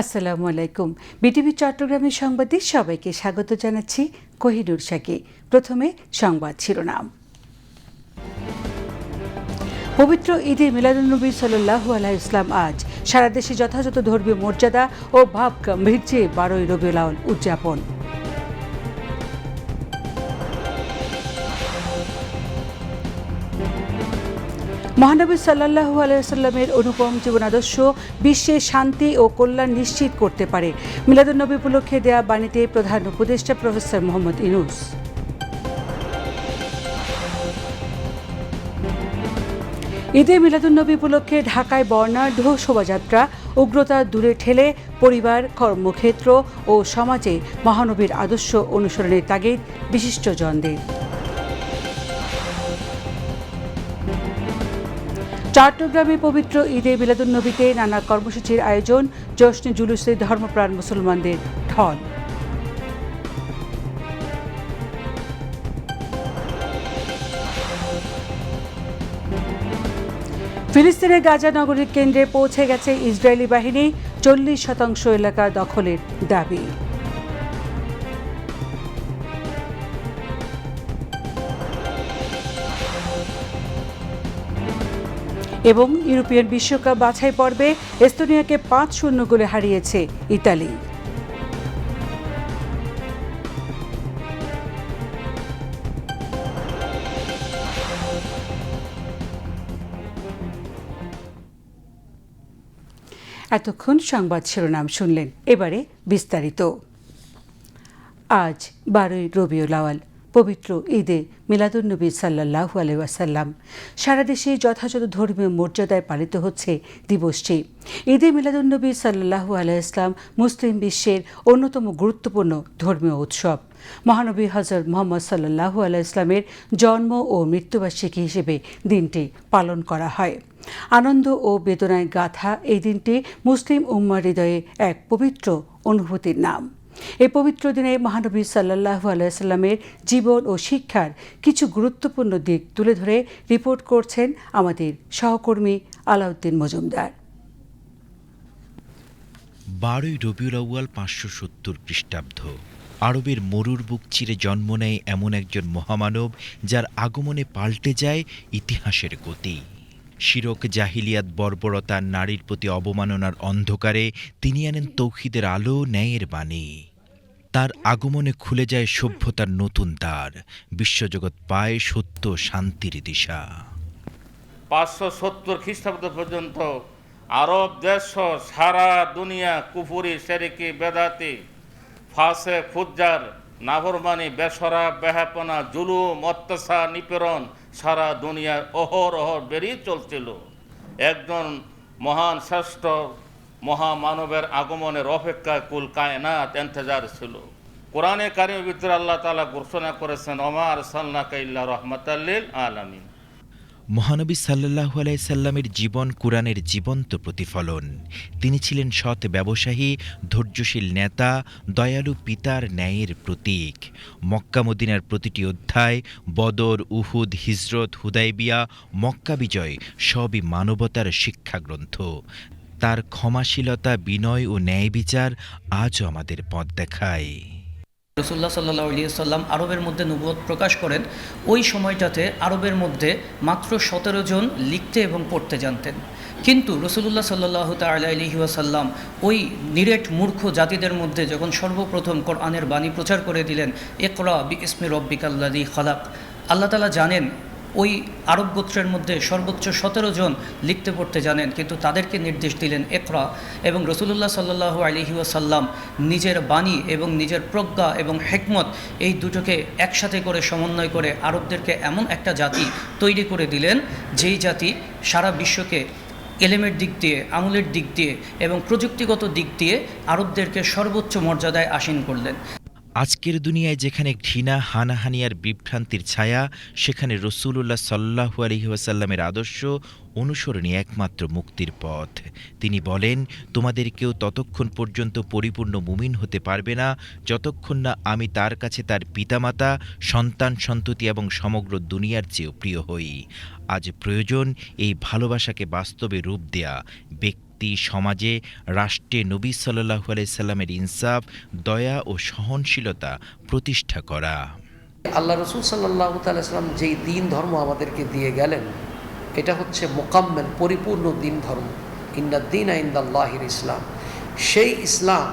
আসসালামু আলাইকুম। বিটিভি চট্টগ্রামের সংবাদে সবাইকে স্বাগত জানাচ্ছি কোহিনুর শাকি প্রথমে সংবাদ শিরোনাম। পবিত্র ঈদে মিলাদুন্নবী সাল্লাহু আলাহ ইসলাম আজ সারা দেশে যথাযথ ধর্মীয় মর্যাদা ও ভাব গাম্ভীর্যে বারোই রবিউল উদযাপন। মহানবী সাল্লাহু আলাইসাল্লামের অনুপম জীবনাদর্শ বিশ্বে শান্তি ও কল্যাণ নিশ্চিত করতে পারে। মিলাদুন্নবী উপলক্ষে দেয়া বাণীতে প্রধান উপদেষ্টা প্রফেসর মোহাম্মদ ইনুস ঈদে মিলাদুন্নবী উপলক্ষে ঢাকায় বর্ণাঢ্য শোভাযাত্রা, উগ্রতা দূরে ঠেলে পরিবার, কর্মক্ষেত্র ও সমাজে মহানবীর আদর্শ অনুসরণের তাগিদ বিশিষ্টজনদের চট্টগ্রামে পবিত্র ঈদে মিলাদুন্নবীতে নানা কর্মসূচির আয়োজন, জশ্নে, জুলুসে ধর্মপ্রাণ মুসলমানদের ঢল। ফিলিস্তিনের গাজা নগরীর কেন্দ্রে পৌঁছে গেছে ইসরায়েলি বাহিনী, চল্লিশ শতাংশ এলাকা দখলের দাবি। এবং ইউরোপিয়ান বিশ্বকাপ বাছাই পর্বে এস্তোনিয়াকে পাঁচ শূন্য গোলে হারিয়েছে ইতালি। এতক্ষণ সংবাদ শিরোনাম শুনলেন। এবারে বিস্তারিত। আজ বারোই রবিউল আওয়াল পবিত্র ঈদে মিলাদুন্নবী সাল্লাহু আলহাসাল্লাম সারা দেশে যথাযথ ধর্মীয় মর্যাদায় পালিত হচ্ছে দিবসটি। ঈদে মিলাদুন্নবী সাল্লাহু আলাইসলাম মুসলিম বিশ্বের অন্যতম গুরুত্বপূর্ণ ধর্মীয় উৎসব। মহানবী হজরত মোহাম্মদ সাল্লাহু আলাইসলামের জন্ম ও মৃত্যুবার্ষিকী হিসেবে দিনটি পালন করা হয়। আনন্দ ও বেদনায় গাথা এই দিনটি মুসলিম উম্মার হৃদয়ে এক পবিত্র অনুভূতির নাম। এই পবিত্র দিনে মহানবী সাল্লাহ আলাইসাল্লামের জীবন ও শিক্ষার কিছু গুরুত্বপূর্ণ দিক তুলে ধরে রিপোর্ট করছেন আমাদের সহকর্মী আলাউদ্দিন মজুমদার। বারোই রবিউল আউয়াল পাঁচশো সত্তর খ্রিস্টাব্দ, আরবের মরুর বুক চিরে জন্ম নেয় এমন একজন মহামানব যার আগমনে পাল্টে যায় ইতিহাসের গতি। শিরক, জাহিলিয়াত, বর্বরতা, নারীর প্রতি অবমাননার অন্ধকারে তিনি আনেন তৌহিদের আলো, ন্যায়ের বাণী। তার আগমনে খুলে যায় সভ্যতার নতুন দ্বার। বিশ্বজগৎ পায় সত্য শান্তির দিশা। পাঁচশো সত্তর খ্রিস্টাব্দ পর্যন্ত আরব দেশ সারা দুনিয়া কুফুরি, সেরিকি, বেদাতি, ফাঁসে ফুজ্জার নাভরমানি বেসরা, বেহাপনা, জুলুম, অত্যাচার, নিপীড়ন সারা দুনিয়ার অহর অহর বেরিয়ে চলছিল। একজন মহান শ্রেষ্ঠ মহামানবের আগমনের অপেক্ষায় কুল কায়নাত এন্তজার ছিল। কোরআনে কারিমের ভিতরে আল্লাহ তালা ঘোষণা করেছেন অমার সাল্লা কাইল্লা রহমতাল্লিল আলামিন। মহানবী সাল্লাহু আলাইসাল্লামের জীবন কোরআনের জীবন্ত প্রতিফলন। তিনি ছিলেন সৎ ব্যবসায়ী, ধৈর্যশীল নেতা, দয়ালু পিতার ন্যায়ের প্রতীক। মক্কা মদিনার প্রতিটি অধ্যায়, বদর, উহুদ, হিজরত, হুদাইবিয়া, মক্কা বিজয় সবই মানবতার শিক্ষাগ্রন্থ। তার ক্ষমাশীলতা, বিনয় ও ন্যায় বিচার আজও আমাদের পথ দেখায়। রসুল্লাহ সাল্লাহ সাল্লাম আরবের মধ্যে নবুয়ত প্রকাশ করেন, ওই সময়টাতে আরবের মধ্যে মাত্র সতেরো জন লিখতে এবং পড়তে জানতেন। কিন্তু রসুল্লাহ সাল্লাহ তাল্লাহিউসাল্লাম ওই নিরেট মূর্খ জাতিদের মধ্যে যখন সর্বপ্রথম কোরআনের বাণী প্রচার করে দিলেন একরা বি ইসমি রব্বিকাল্লাদি খালাক, আল্লাহ তালা জানেন ওই আরব গোত্রের মধ্যে সর্বোচ্চ সতেরো জন লিখতে পড়তে জানেন, কিন্তু তাদেরকে নির্দেশ দিলেন একরা এবং রসুলুল্লাহ সাল্লু আলহি ওয়াসাল্লাম নিজের বাণী এবং নিজের প্রজ্ঞা এবং হেকমত এই দুটোকে একসাথে করে সমন্বয় করে আরবদেরকে এমন একটা জাতি তৈরি করে দিলেন, যেই জাতি সারা বিশ্বকে এলেমের দিক দিয়ে, আমলের দিক দিয়ে এবং প্রযুক্তিগত দিক দিয়ে আরবদেরকে সর্বোচ্চ মর্যাদায় আসীন করলেন। আজকের দুনিয়ায় যেখানে ঘৃণা, হানাহানি আর বিভ্রান্তির ছায়া, সেখানে রসুল্লাহ সাল্লাহু আলহিহাসাল্লামের আদর্শ অনুসরণই একমাত্র মুক্তির পথ। তিনি বলেন, তোমাদের কেউ ততক্ষণ পর্যন্ত পরিপূর্ণ মুমিন হতে পারবে না, যতক্ষণ না আমি তার কাছে তার পিতামাতা, সন্তান, সন্ততি এবং সমগ্র দুনিয়ার চেয়েও প্রিয় হই। আজ প্রয়োজন এই ভালোবাসাকে বাস্তবে রূপ দেয়া, ব্যক্তি সমাজে রাষ্ট্রে নবী সাল্লাহু আলাইসাল্লামের ইনসাফ, দয়া ও সহনশীলতা প্রতিষ্ঠা করা। আল্লাহ রসুল সাল্লাহ তাল্লাম যেই দিন ধর্ম আমাদেরকে দিয়ে গেলেন, এটা হচ্ছে মোকাম্মেল, পরিপূর্ণ দিন ধর্ম। ইন্দাদ্দিন আইন্দাল্লাহির ইসলাম। সেই ইসলাম,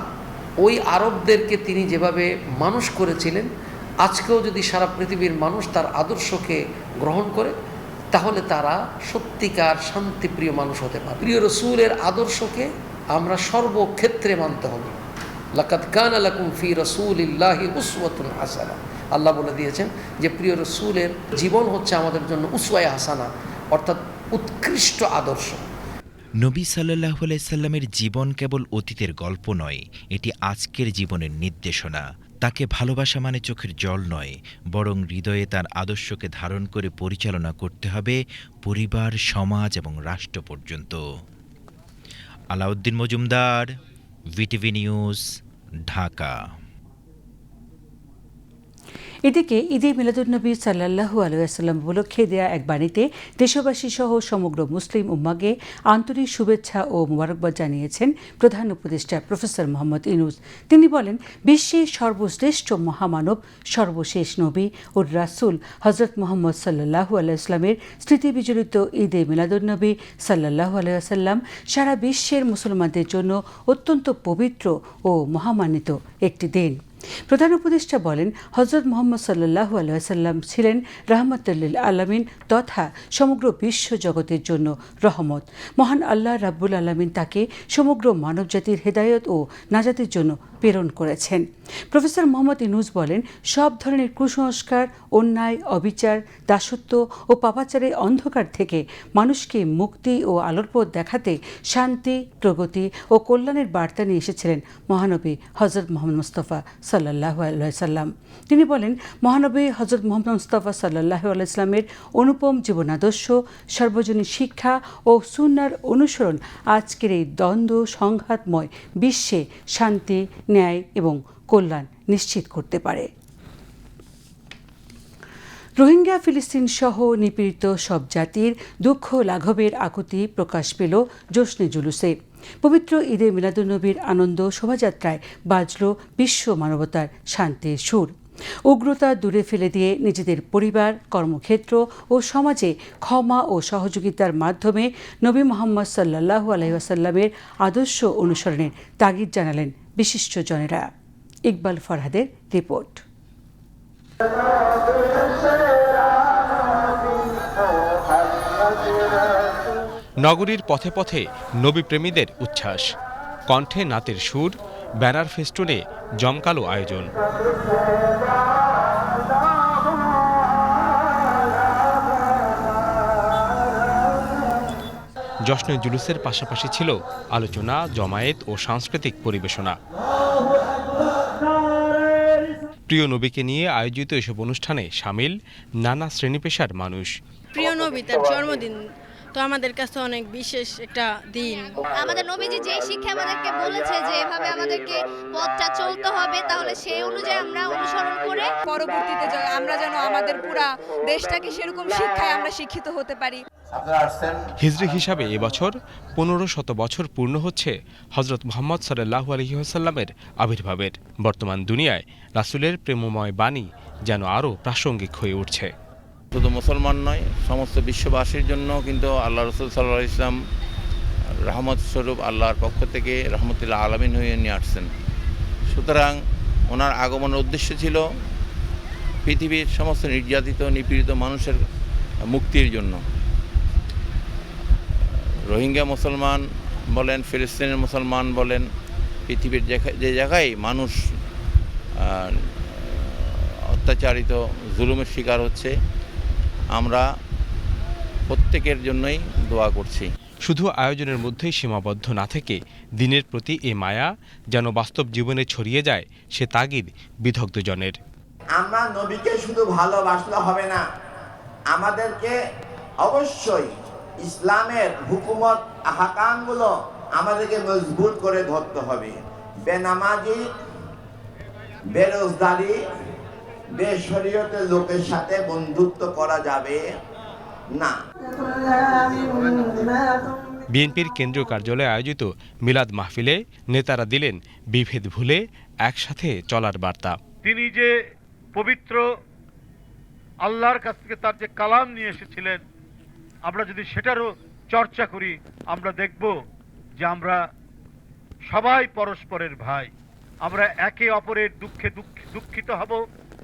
ওই আরবদেরকে তিনি যেভাবে মানুষ করেছিলেন, আজকেও যদি সারা পৃথিবীর মানুষ তার আদর্শকে গ্রহণ করে তাহলে তারা সত্যিকার শান্তিপ্রিয় মানুষ হতে পারে প্রিয় রসুলের আদর্শকে আমরা সর্বক্ষেত্রে মানতে হবে। লাকাত কান আলাকুম ফি রসুলিল্লাহি উসওয়াতুন হাসানা। আল্লাহ বলে দিয়েছেন যে, প্রিয় রসুলের জীবন হচ্ছে আমাদের জন্য উসওয়ায় হাসানা, অর্থাৎ উৎকৃষ্ট আদর্শ। নবী সাল্লাহ আলাইসাল্লামের জীবন কেবল অতীতের গল্প নয়, এটি আজকের জীবনের নির্দেশনা। তাকে ভালোবাসা মানে চোখের জল নয়, বরং হৃদয়ে তার আদর্শকে ধারণ করে পরিচালনা করতে হবে পরিবার, সমাজ এবং রাষ্ট্র পর্যন্ত। Alauddin Majumdar, VTV news, Dhaka. এদিকে ঈদে মিলাদুন্নবী সাল্লাহু আলুয়াসাল্লাম উপলক্ষে দেয়া এক বাণীতে দেশবাসী সহ সমগ্র মুসলিম উম্মাকে আন্তরিক শুভেচ্ছা ও মোবারকবাদ জানিয়েছেন প্রধান উপদেষ্টা প্রফেসর মোহাম্মদ ইনুস তিনি বলেন, বিশ্বের সর্বশ্রেষ্ঠ মহামানব, সর্বশেষ নবী ও রাসুল হজরত মোহাম্মদ সাল্লাহু আলাইসলামের স্মৃতি বিজড়িত ঈদে মিলাদুন্নবী সাল্লাহু আলাইসাল্লাম সারা বিশ্বের মুসলমানদের জন্য অত্যন্ত পবিত্র ও মহামান্বিত একটি দিন। প্রধান উপদেষ্টা বলেন হজরত মোহাম্মদ সাল্লাহু আলাইসাল্লাম ছিলেন রহমতুল্লিল আলমিন তথা সমগ্র বিশ্ব জগতের জন্য রহমত। মহান আল্লাহ রাব্বুল আলমিন তাকে সমগ্র মানবজাতির হেদায়ত ও নাজাতের জন্য প্রেরণ করেছেন। প্রফেসর মোহাম্মদ ইনুজ বলেন, সব ধরনের কুসংস্কার, অন্যায়, অবিচার, দাসত্ব ও পাপাচারের অন্ধকার থেকে মানুষকে মুক্তি ও আলোর পথ দেখাতে শান্তি, প্রগতি ও কল্যাণের বার্তা নিয়ে এসেছিলেন মহানবী হজরত মোহাম্মদ মুস্তফা সাল্লাহ সাল্লাম তিনি বলেন, মহানবী হজরত মোহাম্মদ মুস্তফা সাল্লাহ আলাইসলামের অনুপম জীবন আদর্শ, সর্বজনীন শিক্ষা ও সুন্নার অনুসরণ আজকের এই দ্বন্দ্ব, সংঘাতময় বিশ্বে শান্তি, ন্যায় এবং কল্যাণ নিশ্চিত করতে পারে। রোহিঙ্গা, ফিলিস্তিন সহ নিপীড়িত সব জাতির দুঃখ লাঘবের আকুতি প্রকাশ পেল জোশনে জুলুসে। পবিত্র ঈদে মিলাদুন্নবীর আনন্দ শোভাযাত্রায় বাজল বিশ্ব মানবতার শান্তির সুর। উগ্রতা দূরে ফেলে দিয়ে নিজেদের পরিবার, কর্মক্ষেত্র ও সমাজে ক্ষমা ও সহযোগিতার মাধ্যমে নবী মোহাম্মদ সাল্লাহু আলহিহাসাল্লামের আদর্শ অনুসরণের তাগিদ জানালেন বিশিষ্টজনেরা ইকবাল ফরহাদের রিপোর্ট। নগরীর পথে পথে নবীপ্রেমীদের উচ্ছ্বাস। কণ্ঠে নাতের সুর, ব্যানার ফেস্টুনে জমকালো আয়োজন। জশ্নে জুলুসের পাশাপাশি ছিল আলোচনা, জমায়েত ও সাংস্কৃতিক পরিবেশনা। প্রিয় নবীকে নিয়ে আয়োজিত এসব অনুষ্ঠানে সামিল নানা শ্রেণি পেশার মানুষ। প্রিয় নবী, তার জন্মদিন তো আমাদের কাছে অনেক বিশেষ একটা দিন। আমাদের নবীজি যে শিক্ষা আমাদেরকে বলেছে যে এভাবে আমাদেরকে পথটা চলতে হবে তাহলে সেই অনুযায়ী আমরা অনুসরণ করে পরবর্তীতে আমরা যেন আমাদের পুরা দেশটাকে সেরকম শিক্ষায় আমরা শিক্ষিত হতে পারি। হিজরি হিসাবে এবছর পনেরো শত বছর পূর্ণ হচ্ছে হজরত মোহাম্মদ সাল্লাহু আলহিহাসাল্লামের আবির্ভাবের। বর্তমান দুনিয়ায় রাসুলের প্রেমময় বাণী যেন আরও প্রাসঙ্গিক হয়ে উঠছে। শুধু মুসলমান নয়, সমস্ত বিশ্ববাসীর জন্য কিন্তু আল্লাহ রসুল সাল্লাহ ইসলাম রহমত স্বরূপ আল্লাহর পক্ষ থেকে রহমতুল্লাহ আলমিন হয়ে নিয়ে আসছেন। সুতরাং ওনার আগমনের উদ্দেশ্য ছিল পৃথিবীর সমস্ত নির্যাতিত, নিপীড়িত মানুষের মুক্তির জন্য। রোহিঙ্গা মুসলমান বলেন, ফিলিস্তিনের মুসলমান বলেন, পৃথিবীর যে জায়গায় মানুষ অত্যাচারিত, জুলুমের শিকার হচ্ছে আমরা প্রত্যেকের জন্যই দোয়া করছি। শুধু আয়োজনের মধ্যেই সীমাবদ্ধ না থেকে দিনের প্রতি এ মায়া যেন বাস্তব জীবনে ছড়িয়ে যায় সে তাগিদ বিধগ্ধজনের। আমরা নবীকে শুধু ভালোবাসলে হবে না আমাদেরকে অবশ্যই ইসলামের হুকুমত হাকামগুলো আমাদেরকে মজবুত করে ধরতে হবে। বেনামাজি বেরোজগারি বেশরীয়তের লোকের সাথে বন্ধুত্ব করা যাবে না। বিএনপির কেন্দ্রীয় কার্যালয়ে আয়োজিত মিলাদ মাহফিলে নেতারা দিলেন বিভেদ ভুলে একসাথে চলার বার্তা। তিনি যে পবিত্র আল্লাহর কাছ থেকে তার যে কালাম নিয়ে এসেছিলেন আমরা যদি সেটারও চর্চা করি আমরা দেখব যে আমরা সবাই পরস্পরের ভাই। আমরা একে অপরের দুঃখে দুঃখিত হব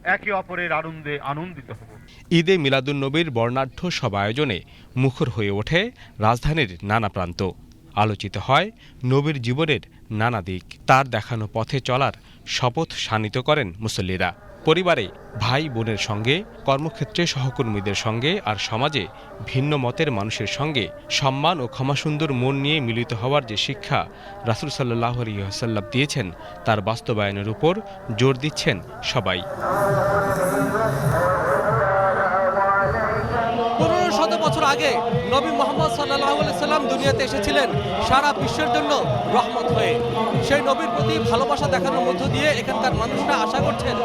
একে অপরের আনন্দে আনন্দিত হব। ঈদে মিলাদুন্নবীর বর্ণাঢ্য সব আয়োজনে মুখর হয়ে ওঠে রাজধানীর নানা প্রান্ত। আলোচিত হয় নবীর জীবনের নানা দিক। তার দেখানো পথে চলার শপথ শানিত করেন মুসল্লিরা। পরিবারে ভাই বোনের সঙ্গে, কর্মক্ষেত্রে সহকর্মীদের সঙ্গে আর সমাজে ভিন্ন মতের মানুষের সঙ্গে সম্মান ও ক্ষমাসুন্দর মন নিয়ে মিলিত হওয়ার যে শিক্ষা রাসুল সাল্লাহ আলিয়াসাল্লাম দিয়েছেন, তার বাস্তবায়নের উপর জোর দিচ্ছেন সবাই পনেরো শত বছর আগে নবী মোহাম্মদ সাল্লাহ সাল্লাম দুনিয়াতে এসেছিলেন সারা বিশ্বের জন্য রহমত হয়ে। সেই নবীর প্রতি ভালোবাসা দেখানোর মধ্য দিয়ে এখানকার মানুষরা আশা করছেন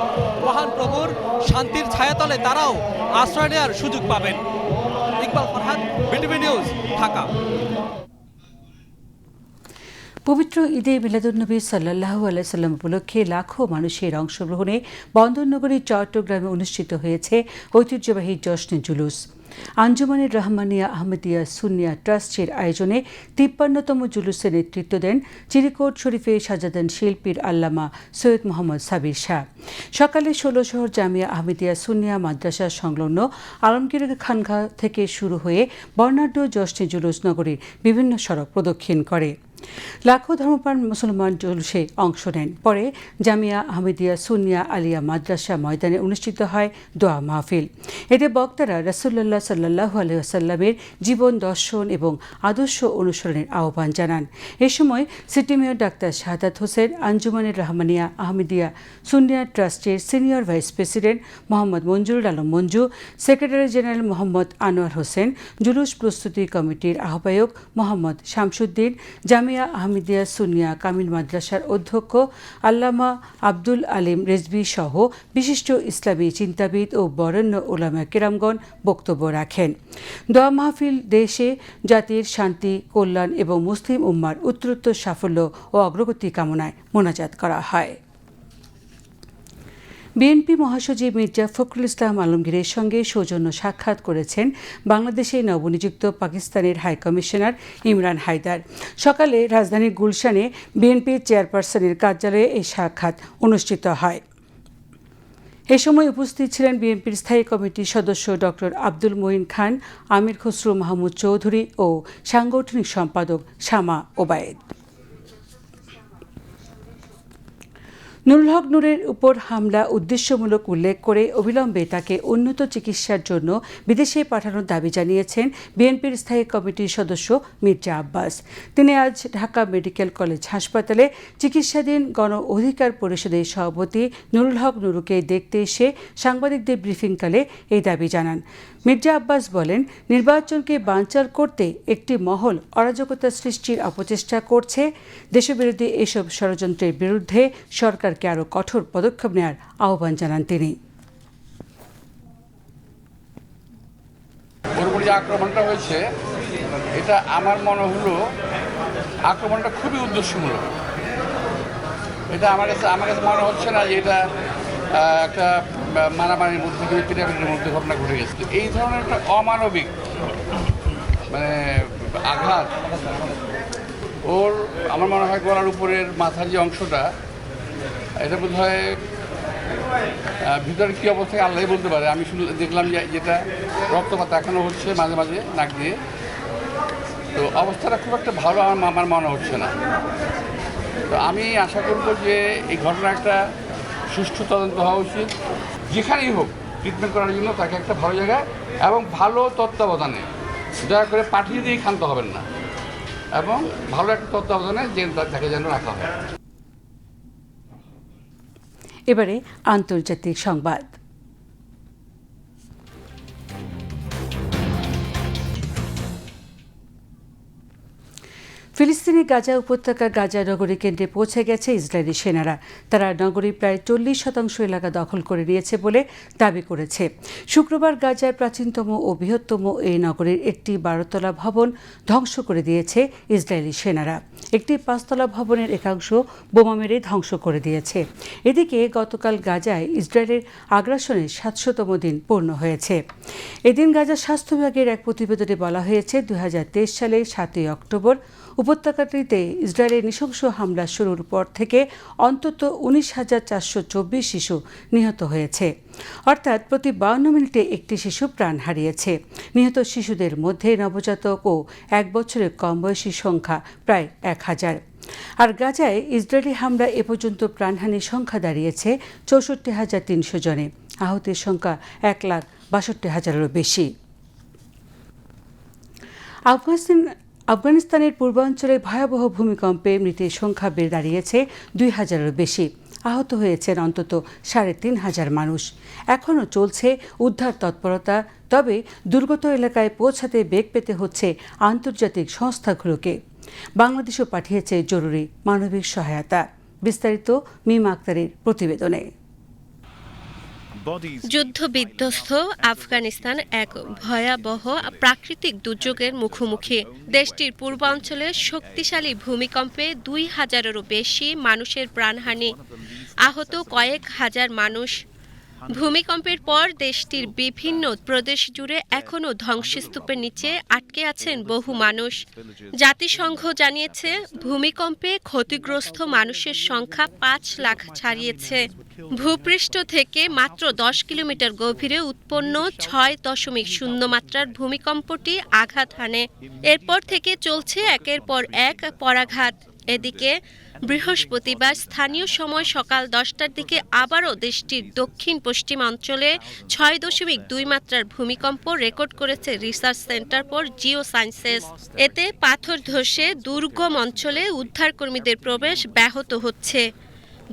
মহান প্রভুর শান্তির ছায়াতলে তারাও আশ্রয় নেওয়ার সুযোগ পাবেন। Iqbal Farhad BTV news, Dhaka. পবিত্র ঈদে মিলাদুন্নবী সাল্লাহ আলাইসাল্লাম উপলক্ষে লাখো মানুষের অংশগ্রহণে বন্দরনগরী চট্টগ্রামে অনুষ্ঠিত হয়েছে ঐতিহ্যবাহী জশ্নে জুলুস। আঞ্জুমানের রহমানিয়া আহমদিয়া সুনিয়া ট্রাস্টের আয়োজনে তিপ্পান্নতম জুলুসে নেতৃত্ব দেন চিরিকোট শরীফে সাজাদান শিল্পীর আল্লামা সৈয়দ মোহাম্মদ সাবির শাহ। সকালে ষোলশহর জামিয়া আহমেদিয়া সুনিয়া মাদ্রাসা সংলগ্ন আলমগীর খানঘা থেকে শুরু হয়ে বর্ণাঢ্য জশ্নে জুলুস নগরীর বিভিন্ন সড়ক প্রদক্ষিণ করে। লাখো ধর্মপ্রাণ মুসলমান জলুসে অংশ নেন। পরে জামিয়া আহমেদিয়া সুনিয়া আলিয়া মাদ্রাসা ময়দানে অনুষ্ঠিত হয় দোয়া মাহফিল। এতে বক্তারা রাসুল্লাহ সাল্লাহ আলহামের জীবন দর্শন এবং আদর্শ অনুসরণের আহ্বান জানান। এ সময় city mayor doctor Shahadat Hossain, আঞ্জুমানের Rahmania Ahmadiyya Sunnia ট্রাস্টের senior vice president Mohammad Manjurul Alam Manju, secretary general Mohammad Anwar Hossain, জুলুস প্রস্তুতি কমিটির আহ্বায়ক মোহাম্মদ শামসুদ্দিন, জামিয়া আহমেদিয়া সুনিয়া কামিল মাদ্রাসার অধ্যক্ষ আল্লামা আব্দুল আলিম রেজবি সহ বিশিষ্ট ইসলামী চিন্তাবিদ ও বরেণ্য ওলামা কেরামগণ বক্তব্য রাখেন। দোয়া মাহফিল দেশে জাতির শান্তি, কল্যাণ এবং মুসলিম উম্মার উত্তরোত্তর সাফল্য ও অগ্রগতি কামনায় মোনাজাত করা হয়। বিএনপি মহাসচিব মির্জা ফখরুল ইসলাম আলমগীরের সঙ্গে সৌজন্য সাক্ষাৎ করেছেন বাংলাদেশে নবনিযুক্ত পাকিস্তানের হাইকমিশনার ইমরান হায়দার। সকালে রাজধানীর গুলশানে বিএনপির চেয়ারপারসনের কার্যালয়ে এই সাক্ষাৎ অনুষ্ঠিত হয়। এ সময় উপস্থিত ছিলেন বিএনপির স্থায়ী কমিটির সদস্য ডক্টর আব্দুল মঈন খান, আমির খসরু মাহমুদ চৌধুরী ও সাংগঠনিক সম্পাদক শামা ওবায়েদ। নুরুল হক নূরের উপর হামলা উদ্দেশ্যমূলক উল্লেখ করে অবিলম্বে তাকে উন্নত চিকিৎসার জন্য বিদেশে পাঠানোর দাবি জানিয়েছেন বিএনপির স্থায়ী কমিটির সদস্য মির্জা আব্বাস। তিনি আজ ঢাকা মেডিকেল কলেজ হাসপাতালে চিকিৎসাধীন গণ অধিকার পরিষদের সভাপতি নুরুল হক নুরুকে দেখতে এসে সাংবাদিকদের ব্রিফিংকালে এই দাবি জানান। মির্জা আব্বাস বলেন, নির্বাচনকে বাঞ্চার করতে একটি মহল অরাজকতা সৃষ্টির অপচেষ্টা করছে। দেশবিরোধী এসব ষড়যন্ত্রের বিরুদ্ধে সরকারকে আরও কঠোর পদক্ষেপ নেওয়ার আহ্বান জানান তিনি। আক্রমণটা হয়েছে, এটা আমার মনে হলো আক্রমণটা খুবই উদ্দেশ্যমূলক। এটা আমার কাছে আমার কাছে মনে হচ্ছে না যে এটা একটা মারামারির মধ্যে কিংবা পিটাপিটির মধ্যে ঘটনা ঘটে গেছে। এই ধরনের একটা অমানবিক মানে আঘাত, ওর আমার মনে হয় গলার উপরের মাথার যে অংশটা, এটা বোধ হয় ভিতরে কী অবস্থায় আল্লাহ বলতে পারে? আমি শুনলে, দেখলাম যে যেটা রক্তপাত এখনও হচ্ছে মাঝে মাঝে নাক দিয়ে। তো অবস্থাটা খুব একটা ভালো আমার আমার মনে হচ্ছে না। তো আমি আশা করব যে এই ঘটনা একটা সুষ্ঠু তদন্ত হওয়া উচিত। যেখানেই হোক ট্রিটমেন্ট করার জন্য তাকে একটা ভালো জায়গায় এবং ভালো তত্ত্বাবধানে। দয়া করে পাঠিয়ে দিয়ে ক্ষান্ত হবেন না। এবং ভালো একটা তত্ত্বাবধানে যে তাকে যেন রাখা হয়। এবারে আন্তর্জাতিক সংবাদ। ফিলিস্তিনি গাজা উপত্যকার গাজা নগরী কেন্দ্রে পৌঁছে গেছে ইসরায়েলি সেনারা। তারা নগরীর প্রায় চল্লিশ শতাংশ এলাকা দখল করে নিয়েছে বলে দাবি করেছে। শুক্রবার গাজার প্রাচীনতম ও বৃহত্তম এই নগরীর একটি বারোতলা ভবন ধ্বংস করে দিয়েছে ইসরায়েলি সেনারা। একটি পাঁচতলা ভবনের একাংশ বোমা মেরে ধ্বংস করে দিয়েছে। এদিকে গতকাল গাজায় ইসরায়েলের আগ্রাসনের সাতশোতম দিন পূর্ণ হয়েছে। এদিন গাজা স্বাস্থ্য বিভাগের এক প্রতিবেদনে বলা হয়েছে তেইশ সালের সাতই অক্টোবর উপত্যকাটিতে ইসরায়েলের নৃশংস হামলা শুরুর পর থেকে অন্তত উনিশ হাজার চারশো চব্বিশ শিশু নিহত হয়েছে। অর্থাৎ প্রতি বাউন্ন মিনিটে একটি শিশু প্রাণ হারিয়েছে। নিহত শিশুদের মধ্যে নবজাতক ও এক বছরের কম বয়সী সংখ্যা প্রায় এক হাজার। আর গাজায় ইসরায়েলি হামলা এ পর্যন্ত প্রাণহানির সংখ্যা দাঁড়িয়েছে চৌষট্টি হাজার তিনশো জনে। আহতের সংখ্যা এক লাখ বাষট্টি হাজারেরও বেশি। আফগানিস্তান, আফগানিস্তানের পূর্বাঞ্চলে ভয়াবহ ভূমিকম্পে মৃতের সংখ্যা বেড়ে দাঁড়িয়েছে দুই হাজারেরও বেশি। আহত হয়েছেন অন্তত সাড়ে তিন হাজার মানুষ। এখনও চলছে উদ্ধার তৎপরতা, তবে দুর্গত এলাকায় পৌঁছাতে বেগ পেতে হচ্ছে আন্তর্জাতিক সংস্থাগুলোকে। বাংলাদেশও পাঠিয়েছে জরুরি মানবিক সহায়তা। বিস্তারিত মিম আক্তারের প্রতিবেদনে। যুদ্ধ বিধ্বস্ত আফগানিস্তান এক ভয়াবহ প্রাকৃতিক দুর্যোগের মুখোমুখি। দেশটির পূর্বাঞ্চলে শক্তিশালী ভূমিকম্পে দুই হাজারেরও বেশি মানুষের প্রাণহানি। আহত কয়েক হাজার মানুষ ভূমিকম্পের পর দেশটির বিভিন্ন প্রদেশ জুড়ে এখনও ধ্বংসস্তূপের নিচে আটকে আছেন বহু মানুষ। জাতিসংঘ জানিয়েছে, ভূমিকম্পে ক্ষতিগ্রস্ত মানুষের সংখ্যা পাঁচ লাখ ছাড়িয়েছে। ভূপৃষ্ঠ থেকে মাত্র দশ কিলোমিটার গভীরে উৎপন্ন ছয় দশমিক শূন্য মাত্রার ভূমিকম্পটি আঘাত হানে। এরপর থেকে চলছে একের পর এক পরাঘাত। এদিকে বৃহস্পতিবার স্থানীয় সময় সকাল দশটার দিকে আবারও দেশটির দক্ষিণ পশ্চিম অঞ্চলে ছয় দশমিক দুই মাত্রার ভূমিকম্প রেকর্ড করেছে research centre for geosciences এতে পাথর ধসে দুর্গম অঞ্চলে উদ্ধারকর্মীদের প্রবেশ ব্যাহত হচ্ছে।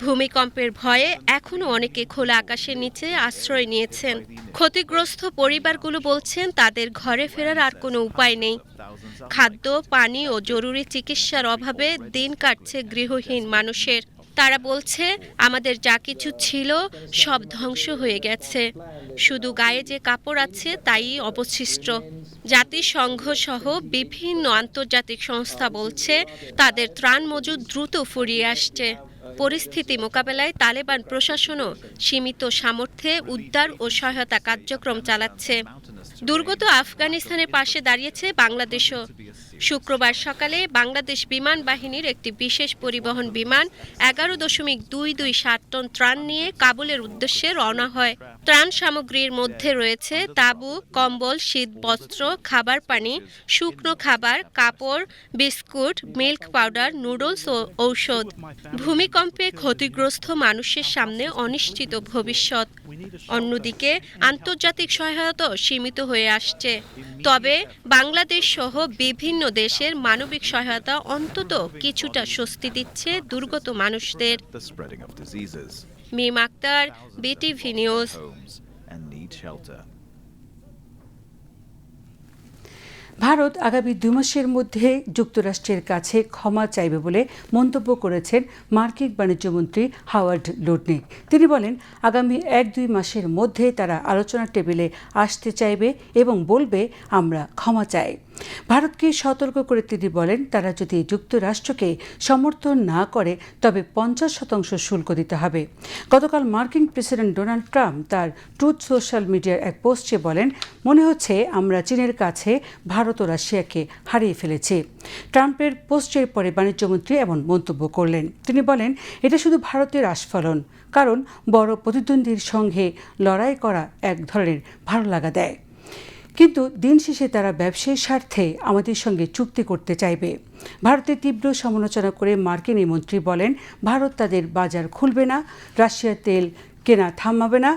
ভূমিকম্পের ভয়ে এখনও অনেকে খোলা আকাশের নিচে আশ্রয় নিয়েছেন। ক্ষতিগ্রস্ত পরিবারগুলো বলছেন তাদের ঘরে ফেরার আর কোনো উপায় নেই। খাদ্য, পানি ও জরুরি চিকিৎসার অভাবে দিন কাটছে গৃহহীন মানুষের। তারা বলছে, আমাদের যা কিছু ছিল সব ধ্বংস হয়ে গেছে। শুধু গায়ে যে কাপড় আছে তাই অবশিষ্ট। জাতিসংঘ সহ বিভিন্ন আন্তর্জাতিক সংস্থা বলছে, তাদের ত্রাণ মজুদ দ্রুত ফুরিয়ে আসছে। পরিস্থিতি মোকাবেলায় তালেবান প্রশাসনও সীমিত সামর্থ্যে উদ্ধার ও সহায়তা কার্যক্রম চালাচ্ছে। দুর্গত আফগানিস্তানের পাশে দাঁড়িয়েছে বাংলাদেশও। শুক্রবার সকালে বাংলাদেশ বিমান বাহিনীর একটি বিশেষ পরিবহন বিমান এগারো দশমিক দুই দুই সাত টন ত্রাণ নিয়ে কাবুলের উদ্দেশ্যে রওনা হয়। ত্রাণ সামগ্রীর মধ্যে রয়েছে তাঁবু, কম্বল শীত বস্ত্র খাবার পানি, শুকনো খাবার, কাপড়, বিস্কুট, মিল্ক পাউডার, নুডলস ও ঔষধ। ভূমিকম্পে ক্ষতিগ্রস্ত মানুষের সামনে অনিশ্চিত ভবিষ্যৎ। অন্যদিকে, আন্তর্জাতিক সহায়তা সীমিত হয়ে আসছে। তবে, বাংলাদেশ সহ বিভিন্ন দেশের মানবিক সহায়তা অন্তত কিছুটা স্বস্তি দিচ্ছে দুর্গত মানুষদের। মিম আক্তার বিটিভি নিউজ ভারত আগামী দুই মাসের মধ্যে যুক্তরাষ্ট্রের কাছে ক্ষমা চাইবে বলে মন্তব্য করেছেন মার্কিন বাণিজ্যমন্ত্রী হাওয়ার্ড লুডনিক তিনি বলেন আগামী এক দুই মাসের মধ্যে তারা আলোচনার টেবিলে আসতে চাইবে এবং বলবে আমরা ক্ষমা চাই। ভারতকে সতর্ক করে তিনি বলেন, তারা যদি যুক্তরাষ্ট্রকে সমর্থন না করে, তবে পঞ্চাশ শতাংশ শুল্ক দিতে হবে। গতকাল মার্কিন প্রেসিডেন্ট ডোনাল্ড ট্রাম্প তার ট্রুথ সোশ্যাল মিডিয়ার এক পোস্টে বলেন, মনে হচ্ছে আমরা চীনের কাছে ভারত ও রাশিয়াকে হারিয়ে ফেলেছি। ট্রাম্পের পোস্টের পরে বাণিজ্যমন্ত্রী এমন মন্তব্য করলেন। তিনি বলেন, এটা শুধু ভারতের আস্ফলন, কারণ বড় প্রতিদ্বন্দ্বীর সঙ্গে লড়াই করা এক ধরনের ভালো লাগা দেয়। কিন্তু দিন শেষে তারা ব্যবসায়ী স্বার্থে আমাদের সঙ্গে চুক্তি করতে চাইবে। ভারতের তীব্র সমালোচনা করে মার্কিন এই মন্ত্রী বলেন, ভারত তাদের বাজার খুলবে না, রাশিয়ার তেল কেনা থামাবে না,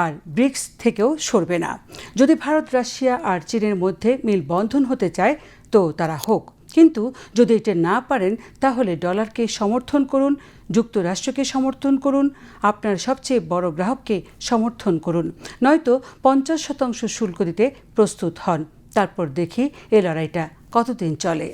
আর ব্রিক্স থেকেও সরবে না। যদি ভারত, রাশিয়া আর চীনের মধ্যে মিল বন্ধন হতে চায়, তো তারা হোক। কিন্তু যদি এটা না পারেন, তাহলে ডলারকে সমর্থন করুন যুক্তরাষ্ট্রকে সমর্থন করুন, আপনার সবচেয়ে বড় গ্রাহককে সমর্থন করুন। নয়তো পঞ্চাশ শতাংশ শুল্ক দিতে প্রস্তুত হন। তারপর দেখি এ লড়াইটা কতদিন চলে।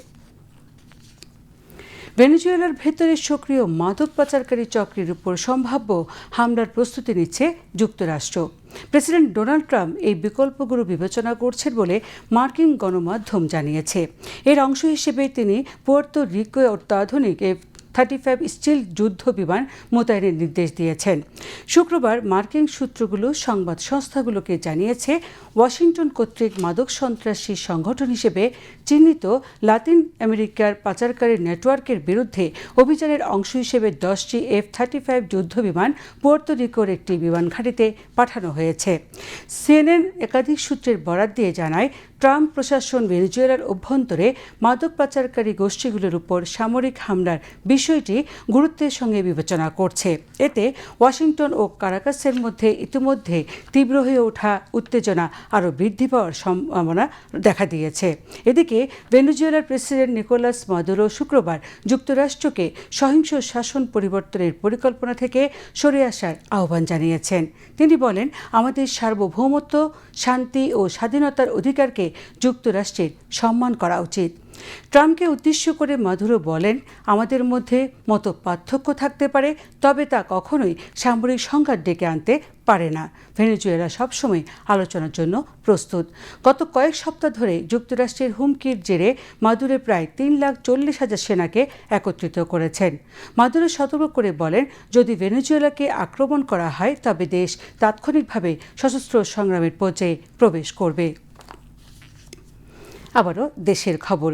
ভেনেজুয়েলার ভেতরে সক্রিয় মাদক পাচারকারী চক্রের উপর সম্ভাব্য হামলার প্রস্তুতি নিচ্ছে যুক্তরাষ্ট্র। প্রেসিডেন্ট ডোনাল্ড ট্রাম্প এই বিকল্পগুলো বিবেচনা করছেন বলে মার্কিন গণমাধ্যম জানিয়েছে। এর অংশ হিসেবে তিনি পুয়ার্তো রিকোয় অত্যাধুনিক এফ থার্টি ফাইভ স্টিল যুদ্ধ বিমান মোতায়েনের নির্দেশ দিয়েছেন। শুক্রবার মার্কিন সূত্রগুলো সংবাদ সংস্থাগুলোকে জানিয়েছে, ওয়াশিংটন কর্তৃক মাদক সন্ত্রাসী সংগঠন হিসেবে চিহ্নিত লাতিন আমেরিকার পাচারকারী নেটওয়ার্কের বিরুদ্ধে অভিযানের অংশ হিসেবে দশটি এফ থার্টি ফাইভ যুদ্ধ বিমান পুয়ার্তো রিকোর একটি বিমান ঘাঁটিতে পাঠানো হয়েছে। সিএনএন একাধিক সূত্রের বরাত দিয়ে জানায় ট্রাম্প প্রশাসন ভেনেজুয়েলার অভ্যন্তরে মাদক পাচারকারী গোষ্ঠীগুলোর উপর সামরিক হামলার বিষয়টি গুরুত্বের সঙ্গে বিবেচনা করছে। এতে ওয়াশিংটন ও কারাকাসের মধ্যে ইতিমধ্যে তীব্র হয়ে ওঠা উত্তেজনা আরও বৃদ্ধি পাওয়ার সম্ভাবনা দেখা দিয়েছে। এদিকে ভেনেজুয়েলার প্রেসিডেন্ট নিকোলাস মাদুরো শুক্রবার যুক্তরাষ্ট্রকে সহিংস শাসন পরিবর্তনের পরিকল্পনা থেকে সরে আসার আহ্বান জানিয়েছেন। তিনি বলেন, আমাদের সার্বভৌমত্ব, শান্তি ও স্বাধীনতার অধিকারকে যুক্তরাষ্ট্রের সম্মান করা উচিত। ট্রাম্পকে উদ্দেশ্য করে মাধুরো বলেন, আমাদের মধ্যে মত পার্থক্য থাকতে পারে, তবে তা কখনোই সামরিক সংঘাত ডেকে আনতে পারে না। ভেনেজুয়েলা সবসময় আলোচনার জন্য প্রস্তুত। গত কয়েক সপ্তাহ ধরে যুক্তরাষ্ট্রের হুমকির জেরে মাদুরে প্রায় তিন লাখ চল্লিশ হাজার সেনাকে একত্রিত করেছেন। মাদুরো সতর্ক করে বলেন, যদি ভেনেজুয়েলাকে আক্রমণ করা হয়, তবে দেশ তাৎক্ষণিকভাবে সশস্ত্র সংগ্রামের পর্যায়ে প্রবেশ করবে। আবারও দেশের খবর।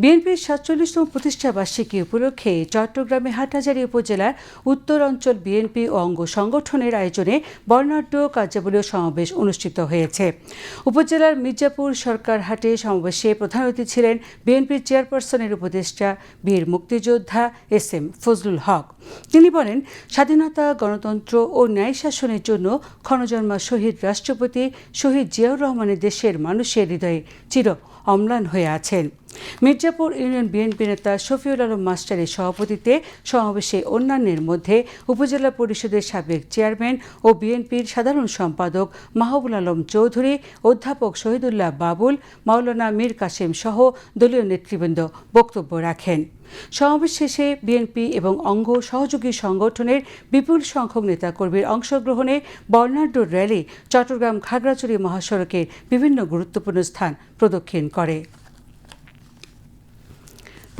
বিএনপির সাতচল্লিশতম প্রতিষ্ঠা বার্ষিকী উপলক্ষে চট্টগ্রামে হাটহাজারী উপজেলার উত্তর অঞ্চল বিএনপি ও অঙ্গ সংগঠনের আয়োজনে বর্ণাঢ্য কার্যাবলীয় সমাবেশ অনুষ্ঠিত হয়েছে। উপজেলার মির্জাপুর সরকার হাটে সমাবেশে প্রধান অতিথি ছিলেন বিএনপির চেয়ারপারসনের উপদেষ্টা বীর মুক্তিযোদ্ধা এস এম ফজলুল হক। তিনি বলেন, স্বাধীনতা, গণতন্ত্র ও ন্যায় শাসনের জন্য ক্ষণজন্মা শহীদ রাষ্ট্রপতি শহীদ জিয়াউর রহমানের দেশের মানুষের হৃদয়ে চির অম্লান হয়ে আছেন। মির্জাপুর ইউনিয়ন বিএনপি নেতা শফিউল আলম মাস্টারের সভাপতিত্বে সমাবেশে অন্যান্যের মধ্যে উপজেলা পরিষদের সাবেক চেয়ারম্যান ও বিএনপির সাধারণ সম্পাদক মাহবুল আলম চৌধুরী, অধ্যাপক শহীদুল্লাহ বাবুল, মাওলানা মীর কাসেম সহ দলীয় নেতৃবৃন্দ বক্তব্য রাখেন। সমাবেশ শেষে বিএনপি এবং অঙ্গ সহযোগী সংগঠনের বিপুল সংখ্যক নেতাকর্মীর অংশগ্রহণে বর্ণাঢ্য র্যালি চট্টগ্রাম খাগড়াছড়ি মহাসড়কের বিভিন্ন গুরুত্বপূর্ণ স্থান প্রদক্ষিণ করে।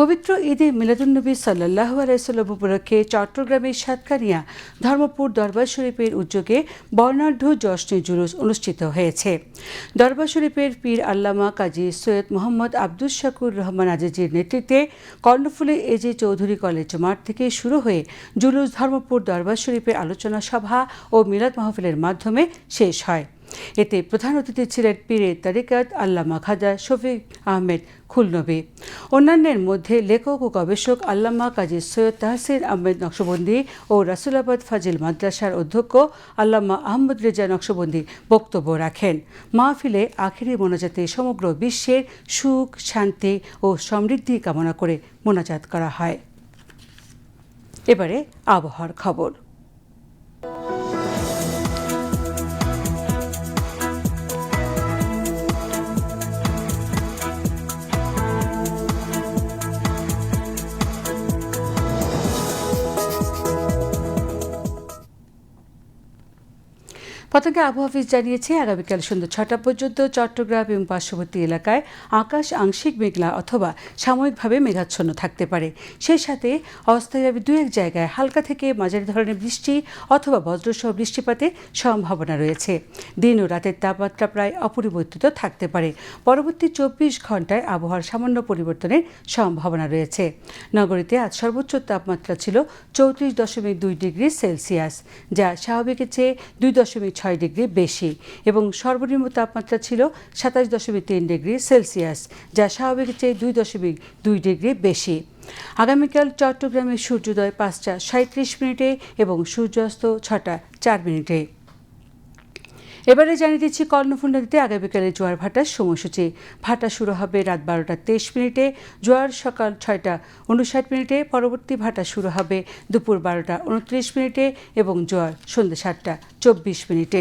পবিত্র ঈদে মিলাদুন্নবী সাল্লাহ আলাইসাল্লাম উপলক্ষে চট্টগ্রামের সাতকানিয়া ধর্মপুর দরবার শরীফের উদ্যোগে বর্ণাঢ্য জশ্নে জুলুস অনুষ্ঠিত হয়েছে। দরবার শরীফের পীর আল্লামা কাজী সৈয়দ মোহাম্মদ আব্দুল শাকুর রহমান আজিজির নেতৃত্বে কর্ণফুলী এজে চৌধুরী কলেজ মাঠ থেকে শুরু হয়ে জুলুস ধর্মপুর দরবার শরীফের আলোচনা সভা ও মিলাদ মাহফিলের মাধ্যমে শেষ হয়। এতে প্রধান অতিথি ছিলেন পীরের তারিকাত আল্লামা খাজা শফিক আহমেদ খুলনবী। অন্যান্যের মধ্যে লেখক ও গবেষক আল্লামা কাজী সৈয়দ তাহসিন আহমেদ নকশবন্দি ও রাসুলাবাদ ফাজিল মাদ্রাসার অধ্যক্ষ আল্লামা আহমদ রেজা নকশবন্দি বক্তব্য রাখেন। মাহফিলে আখেরি মোনাজাতে সমগ্র বিশ্বের সুখ, শান্তি ও সমৃদ্ধি কামনা করে মোনাজাত করা হয়। এবারে আবহাওয়ার খবর। পতাকা আবহাওয়া অফিস জানিয়েছে, আগামীকাল সন্ধ্যা ছটা পর্যন্ত চট্টগ্রাম এবং পার্শ্ববর্তী এলাকায় আকাশ আংশিক মেঘলা অথবা সাময়িকভাবে মেঘাচ্ছন্ন থাকতে পারে। সেই সাথে অস্থায়ীভাবে দু এক জায়গায় হালকা থেকে মাঝারি ধরনের বৃষ্টি অথবা বজ্রসহ বৃষ্টিপাতের সম্ভাবনা রয়েছে। দিন ও রাতের তাপমাত্রা প্রায় অপরিবর্তিত থাকতে পারে। পরবর্তী চব্বিশ ঘন্টায় আবহাওয়ার সামান্য পরিবর্তনের সম্ভাবনা রয়েছে। নগরীতে আজ সর্বোচ্চ তাপমাত্রা ছিল চৌত্রিশ দশমিক দুই ডিগ্রি সেলসিয়াস, যা স্বাভাবিকের চেয়ে দুই দশমিক ছয় ডিগ্রি বেশি এবং সর্বনিম্ন তাপমাত্রা ছিল সাতাশ দশমিক তিন ডিগ্রি সেলসিয়াস, যা স্বাভাবিকের চেয়ে দুই দশমিক দুই ডিগ্রি বেশি। আগামীকাল চট্টগ্রামে সূর্যোদয় পাঁচটা সাঁত্রিশ মিনিটে এবং সূর্যাস্ত ছটা চার মিনিটে। এবারে জানিয়ে দিচ্ছি, কর্ণফুল নদীতে আগামীকালে জোয়ার ভাটার সময়সূচি। ভাটা শুরু হবে রাত বারোটা তেইশ মিনিটে, জোয়ার সকাল ছয়টা উনষাট মিনিটে, পরবর্তী ভাটা শুরু হবে দুপুর বারোটা উনত্রিশ মিনিটে এবং জোয়ার সন্ধ্যে সাতটা চব্বিশ মিনিটে।